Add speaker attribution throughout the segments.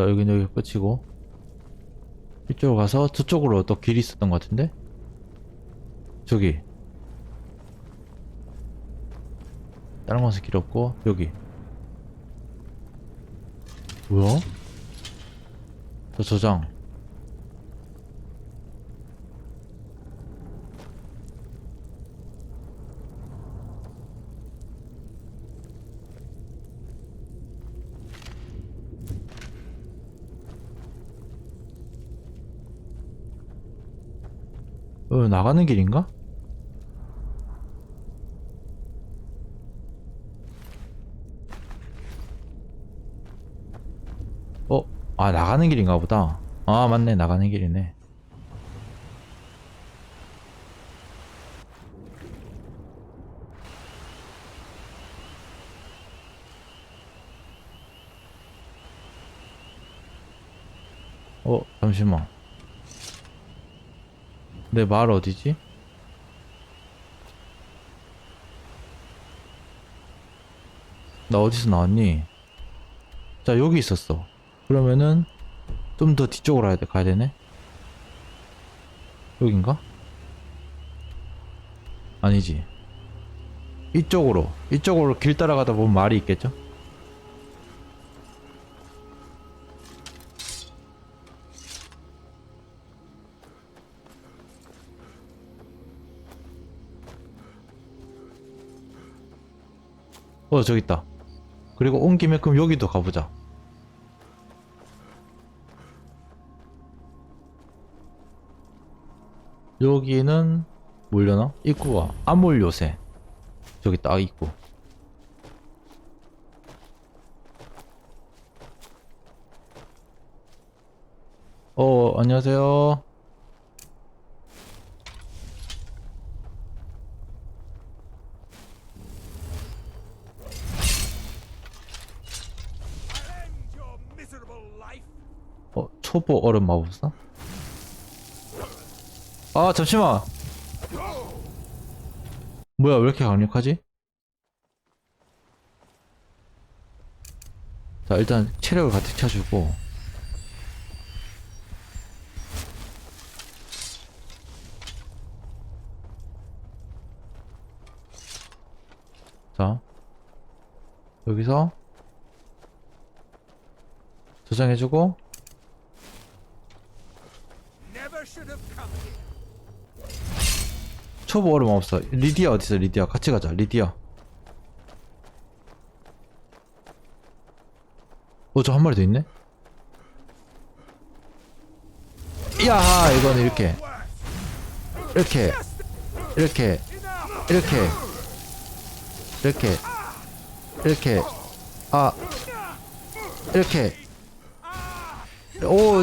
Speaker 1: 자 여긴 여기 끝이고 이쪽으로 가서 저쪽으로 또 길이 있었던 것 같은데? 저기. 다른 곳에 길 없고 여기. 뭐야? 저 저장 나가는 길인가? 어? 아 나가는 길인가 보다 아 맞네 나가는 길이네 어 잠시만 내 말 어디지? 나 어디서 나왔니? 자 여기 있었어 그러면은 좀 더 뒤쪽으로 가야 돼 가야 되네 여긴가? 아니지 이쪽으로 이쪽으로 길 따라가다 보면 말이 있겠죠? 어 저기 있다. 그리고 온 김에 그럼 여기도 가보자. 여기는 뭐려나? 입구가 암몰 요새. 저기 딱 입구. 어 안녕하세요 초보 얼음 마법사? 아 잠시만 뭐야 왜 이렇게 강력하지? 자 일단 체력을 가득 차주고 자 여기서 저장해주고 초보 얼음 없어. 리디아 어딨어, 리디아. 같이 가자, 리디아. 어, 저 한 마리 더 있네? 야하, 이건 이렇게. 이렇게. 이렇게. 이렇게. 이렇게. 이렇게. 아. 이렇게. 오,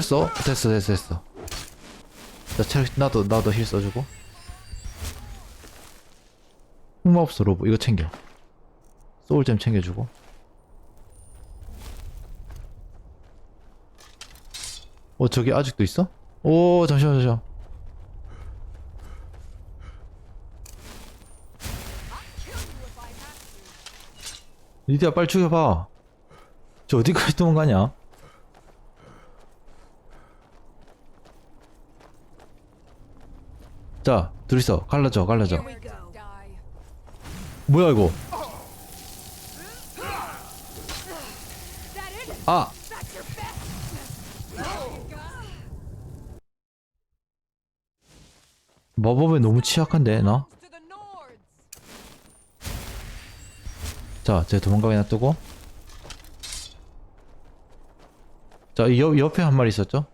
Speaker 1: 써. 됐어, 됐어, 됐어. 자, 체력, 나도, 나도 힐 써주고. 흑마법사 로브 이거 챙겨. 소울잼 챙겨주고. 어 저기 아직도 있어? 오 잠시만 잠시만. 리디아 빨리 죽여봐. 저 어디까지 도망가냐 자 둘이서 갈라져 갈라져. 뭐야 이거? 아. 마법에 너무 취약한데 나? 자, 제 도망가게 놔두고 자, 이 옆, 옆에 한 마리 있었죠?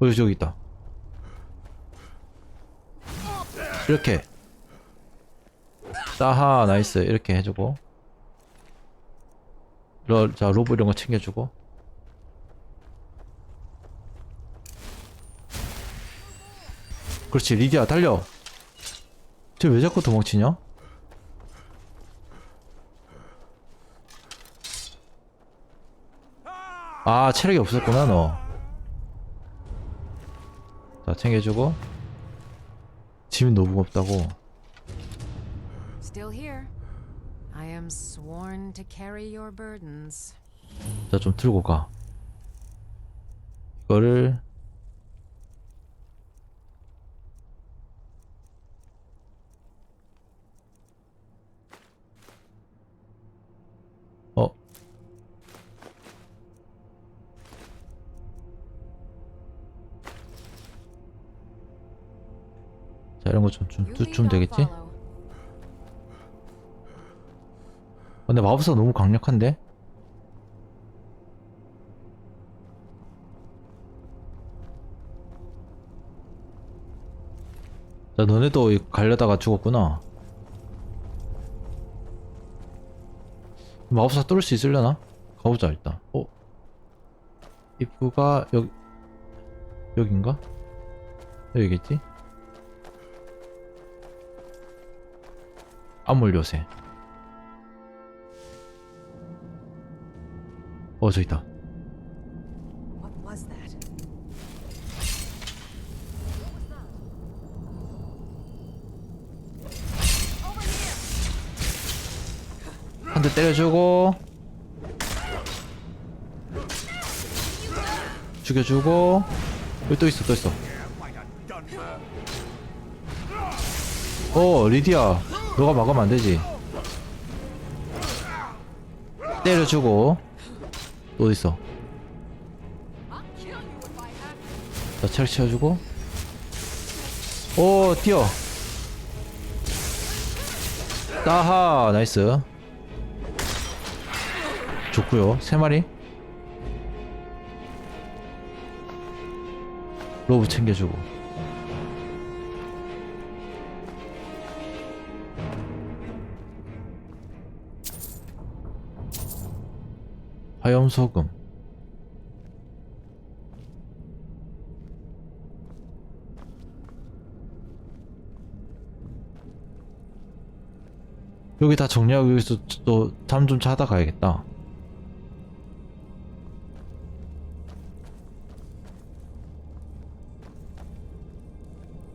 Speaker 1: 어, 저기 있다 이렇게. 따하 나이스. 이렇게 해주고. 러, 자 로브 이런 거 챙겨주고. 그렇지 리디아 달려. 쟤 왜 자꾸 도망치냐? 아 체력이 없었구나 너. 자 챙겨주고 짐이 너무 무겁다고.
Speaker 2: Still here. I am sworn to carry your burdens.
Speaker 1: 자, 좀 들고 가. 이거를 자, 이런 거 좀, 되겠지?
Speaker 3: follow.
Speaker 1: 근데 마법사 너무 강력한데? 자, 너네도 이- 가려다가 죽었구나. 마법사 뚫을 수 있으려나? 가보자, 일단. 어? 입구가 여기, 여긴가? 여기겠지? 암물 요새. 어, 저기 있다. 한 대 때려주고. 죽여주고. 여기 또 있어 또 있어. 어 리디아 너가 막으면 안 되지. 때려주고. 또 있어. 자 체력 채워주고. 오 뛰어. 따하 나이스. 좋구요. 세 마리. 로브 챙겨주고 화염소금 여기 다 정리하고 여기서 또잠좀 자다 가야겠다.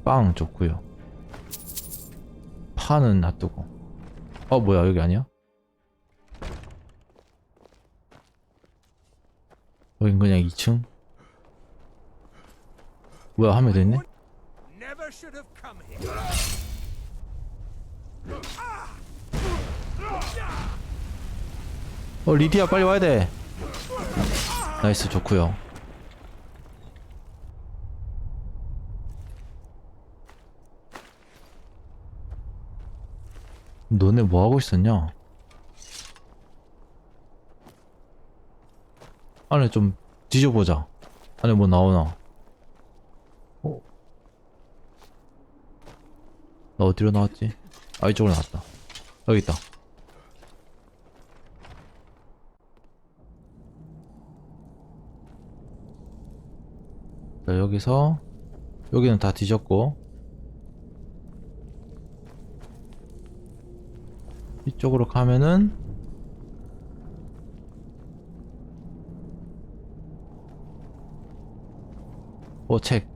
Speaker 1: 빵 좋고요. 파는 놔두고. 어 뭐야 여기 아니야? 여긴 그냥 2층? 뭐야 하면 됐네? 어 리디아 빨리 와야 돼. 나이스 좋고요. 너네 뭐 하고 있었냐? 안에 좀 뒤져보자. 안에 뭐 나오나? 어? 나 어디로 나왔지? 아 이쪽으로 나왔다. 여기 있다. 자, 여기서 여기는 다 뒤졌고 이쪽으로 가면은 어, 책.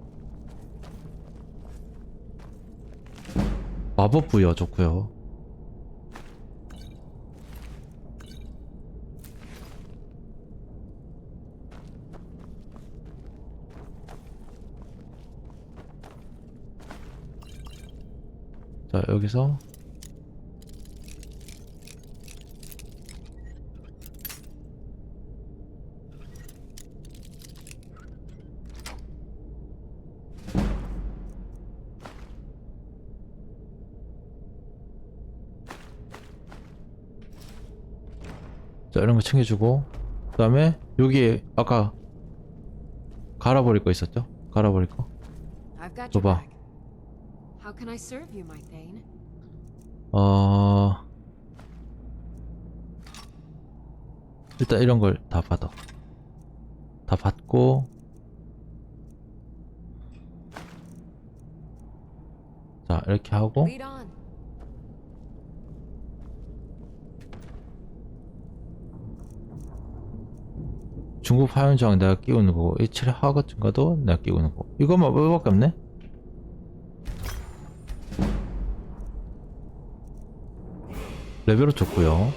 Speaker 1: 마법 부여 좋고요. 자, 여기서 자, 이런 거 챙겨주고 그 다음에 여기에 아까 갈아버릴 거 있었죠? 갈아버릴 거 줘봐.
Speaker 3: back. How can I serve you, my Thane?
Speaker 1: 어... 일단 이런 걸 다 받아. 다 받고 자 이렇게 하고 중국 화염저항 내가 끼우는 거고 이 칠의 하거 증가도 내가 끼우는 거고. 이것만 이거밖에 없네? 레벨은 좋고요?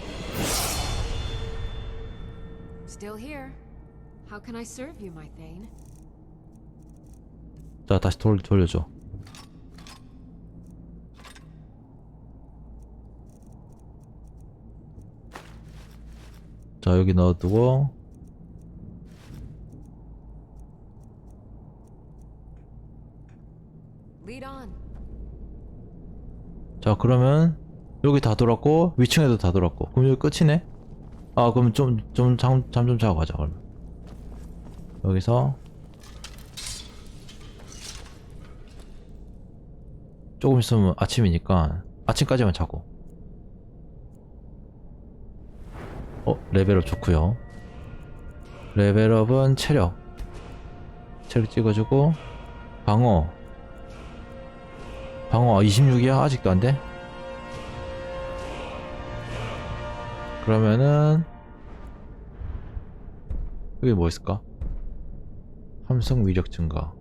Speaker 1: 자 다시 돌, 돌려줘. 자 여기 넣어두고 자 그러면 여기 다 돌았고 위층에도 다 돌았고. 그럼 여기 끝이네? 아 그럼 좀 좀 잠 잠좀 자고 가자 그러면. 여기서. 조금 있으면 아침이니까 아침까지만 자고. 어 레벨업 좋구요. 레벨업은 체력. 체력 찍어주고 방어 방어 26이야? 아직도 안 돼? 그러면은 여기 뭐 있을까? 함성 위력 증가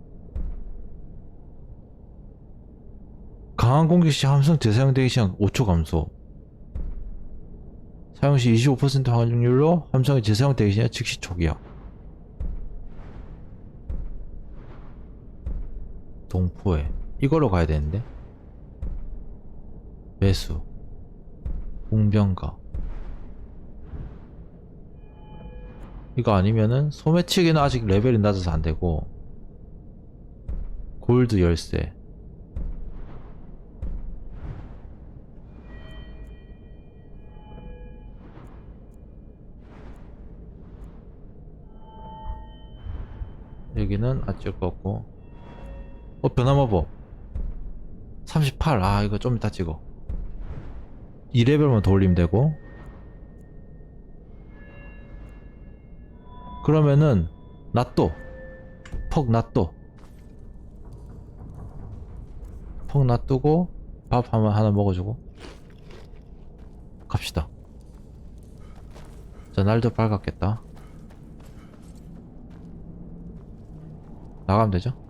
Speaker 1: 강한 공격 시 함성 재사용되기 시간 5초 감소 사용 시 25% 확률로 함성이 재사용되기 시간 즉시 초기화 동포에 이걸로 가야 되는데 매수 공병가 이거 아니면은 소매치기는 아직 레벨이 낮아서 안 되고 골드 열쇠 여기는 안 찍을 것 같고 어 변화마법 38. 아, 이거 좀 이따 찍어. 2레벨만 더 올리면 되고. 그러면은, 낫또. 퍽 낫또. 퍽 놔두고, 밥 한번 하나 먹어주고. 갑시다. 자, 날도 밝았겠다. 나가면 되죠?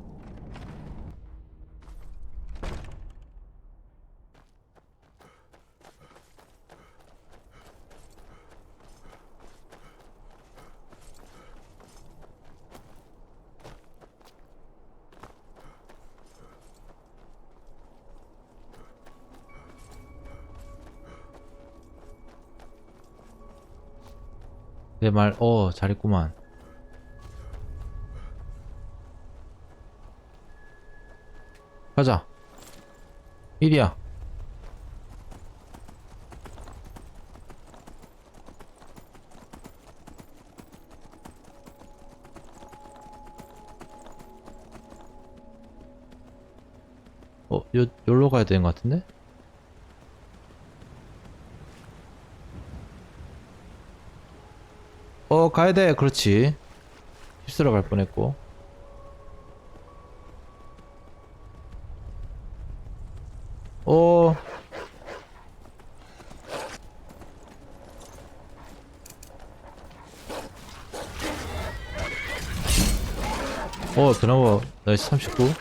Speaker 1: 내 말, 어, 잘했구만. 가자. 1이야. 어, 요, 요로 가야 되는 것 같은데? 가야 돼. 그렇지. 휩쓸어 갈 뻔했고. 어. 어, 드라마. 나이스. 39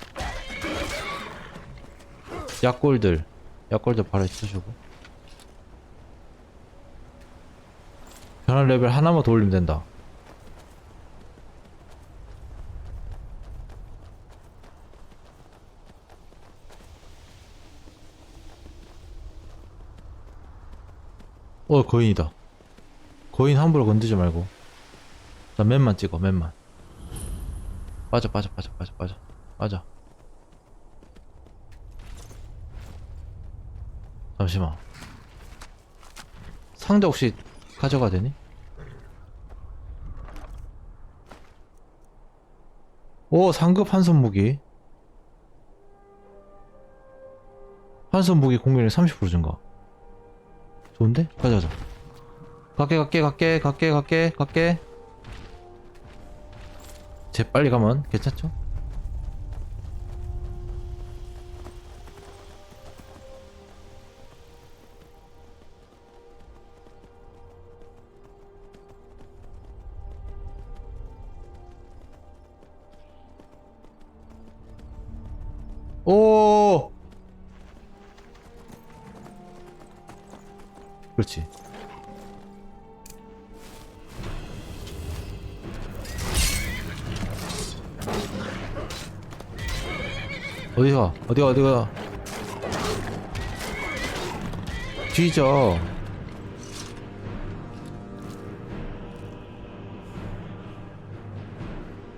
Speaker 1: 약골들. 약골들 바로 쳐주고 변환 레벨 하나만 더 올리면 된다. 어, 거인이다. 거인 함부로 건드지 말고. 나 맨만 찍어, 맨만. 빠져, 빠져, 빠져, 빠져, 빠져. 빠져. 잠시만. 상자 혹시 가져가 되니? 오 상급 한손 무기 한손 무기 공격력 30% 증가 좋은데? 가자 가자 갈게 갈게 갈게 갈게 갈게 갈게 쟤 빨리 가면 괜찮죠? 오. 그렇지. 어디가? 어디가? 어디가? 뒤져.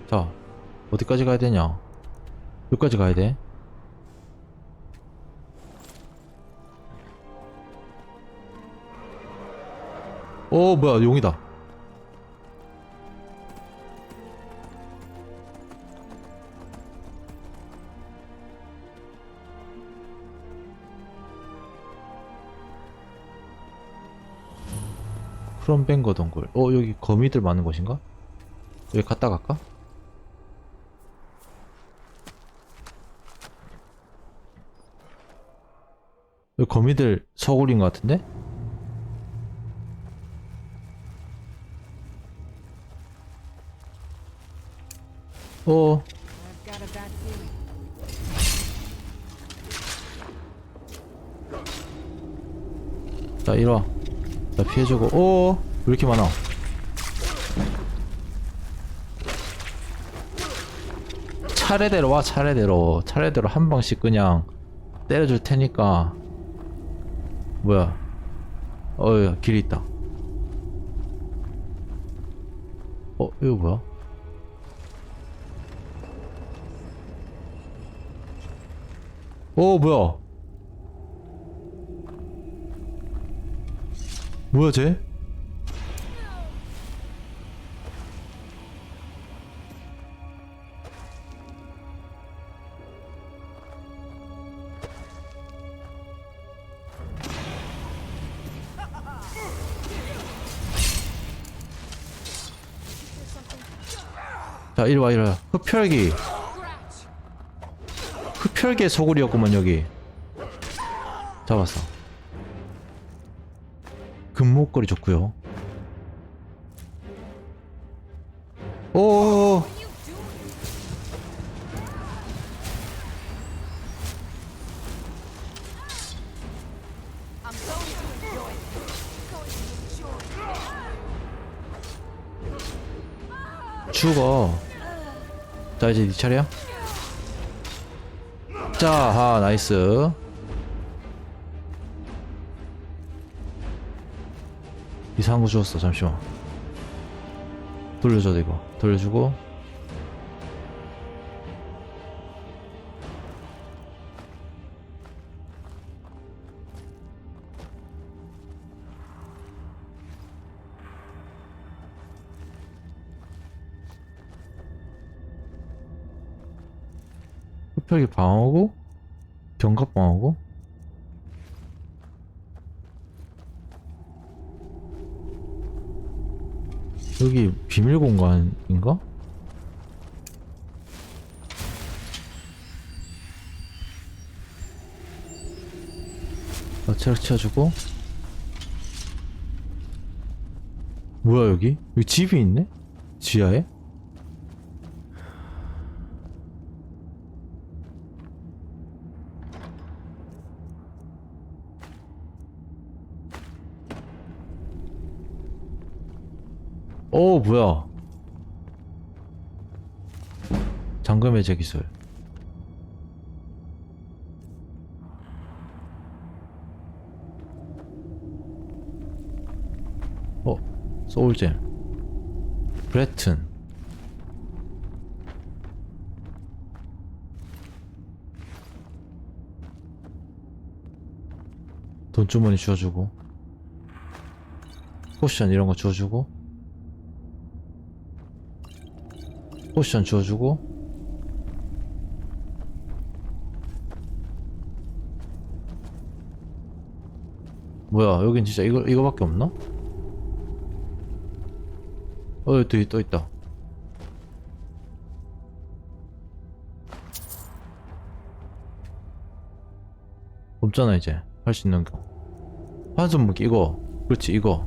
Speaker 1: 자, 어디까지 가야 되냐? 여기까지 가야 돼. 오, 뭐야, 용이다. 크롬뱅거 동굴. 어, 여기 거미들 많은 곳인가? 여기 갔다 갈까? 여기 거미들 서굴인 것 같은데? 어. 자, 이리 와. 자, 피해주고. 오, 왜 이렇게 많아? 차례대로 와, 차례대로. 차례대로 한 방씩 그냥 때려줄 테니까. 뭐야. 어휴, 길이 있다. 어, 이거 뭐야? 오, 뭐야? 뭐야, 쟤? 자, 이리 와, 이리 와. 흡혈기. 흡혈계 소굴이었구만 여기 잡았어 금목걸이 좋고요 오. 죽어 자 이제 네 차례야 자하 나이스. 이상한 거 주웠어 잠시만. 돌려줘 이거. 돌려주고 흡혈기 방어구 견갑 방어구 여기 비밀 공간인가? 아, 체력 채워주고 뭐야 여기? 여기 집이 있네? 지하에? 오 뭐야? 잠금 해제 기술. 어 소울잼. 브레튼. 돈주머니 주워주고. 포션 이런 거 주워주고 포션 주워주고. 뭐야 여긴 진짜 이거 이거밖에 없나? 어 여기 또 있다. 없잖아 이제. 할 수 있는 거. 환전 무기 이거. 그렇지 이거